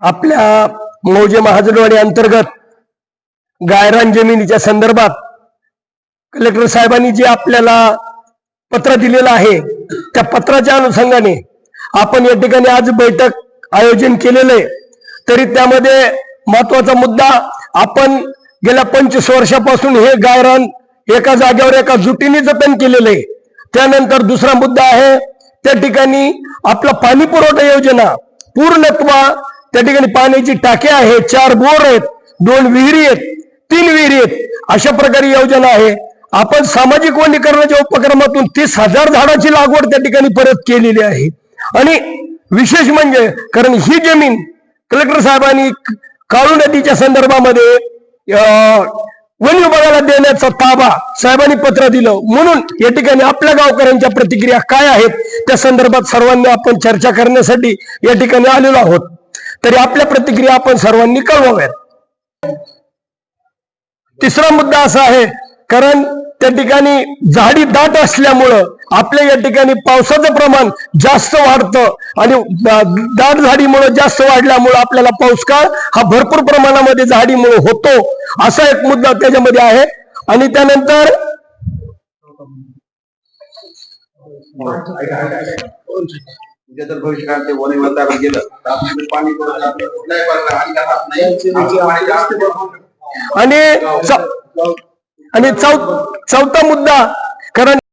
आपल्या मौजे महाजनवाडी अंतर्गत गायरान जमिनीच्या संदर्भात कलेक्टर साहेबांनी जे आपल्याला पत्र दिलेलं आहे त्या पत्राच्या अनुषंगाने आपण या ठिकाणी आज बैठक आयोजन केलेलं आहे. तरी त्यामध्ये महत्त्वाचा मुद्दा आपण गेल्या पंचवीस वर्षापासून हे गायरान एका जागेवर एका जुटीने जतन केलेलं आहे. त्यानंतर दुसरा मुद्दा आहे त्या ठिकाणी आपला पाणी पुरवठा योजना पूर्णत्वा त्या ठिकाणी पाण्याची टाके आहेत चार बोर आहेत दोन विहिरी आहेत तीन विहिरी आहेत. अशा प्रकारे योजना आहे. आपण सामाजिक वनीकरणाच्या उपक्रमातून तीस हजार झाडाची लागवड त्या ठिकाणी परत केलेली आहे. आणि विशेष म्हणजे कारण ही जमीन कलेक्टर साहेबांनी काळू नदीच्या संदर्भामध्ये अं, वन विभागाला देण्याचा ताबा साहेबांनी पत्र दिलं. म्हणून या ठिकाणी आपल्या गावकऱ्यांच्या प्रतिक्रिया काय आहेत त्या संदर्भात सर्वांनी आपण चर्चा करण्यासाठी या ठिकाणी आलेलो आहोत. तरी आपल्या प्रतिक्रिया आपण सर्वांनी कळवाव्यात. तिसरा मुद्दा असा आहे कारण त्या ठिकाणी झाडी दाट असल्यामुळं आपल्या या ठिकाणी पावसाचं प्रमाण जास्त वाढतं आणि दाट झाडीमुळं जास्त वाढल्यामुळं आपल्याला पाऊस काळ हा भरपूर प्रमाणामध्ये झाडीमुळे होतो असा एक मुद्दा त्याच्यामध्ये आहे. आणि त्यानंतर म्हणजे जर भविष्यकाळात ते वन विभागाला गेलं. तर आपण पाणी पुरवठा कुठल्याही प्रकारे आणि नाही. आपण जास्त आणि चौ- आणि चौ चौथा मुद्दा कारण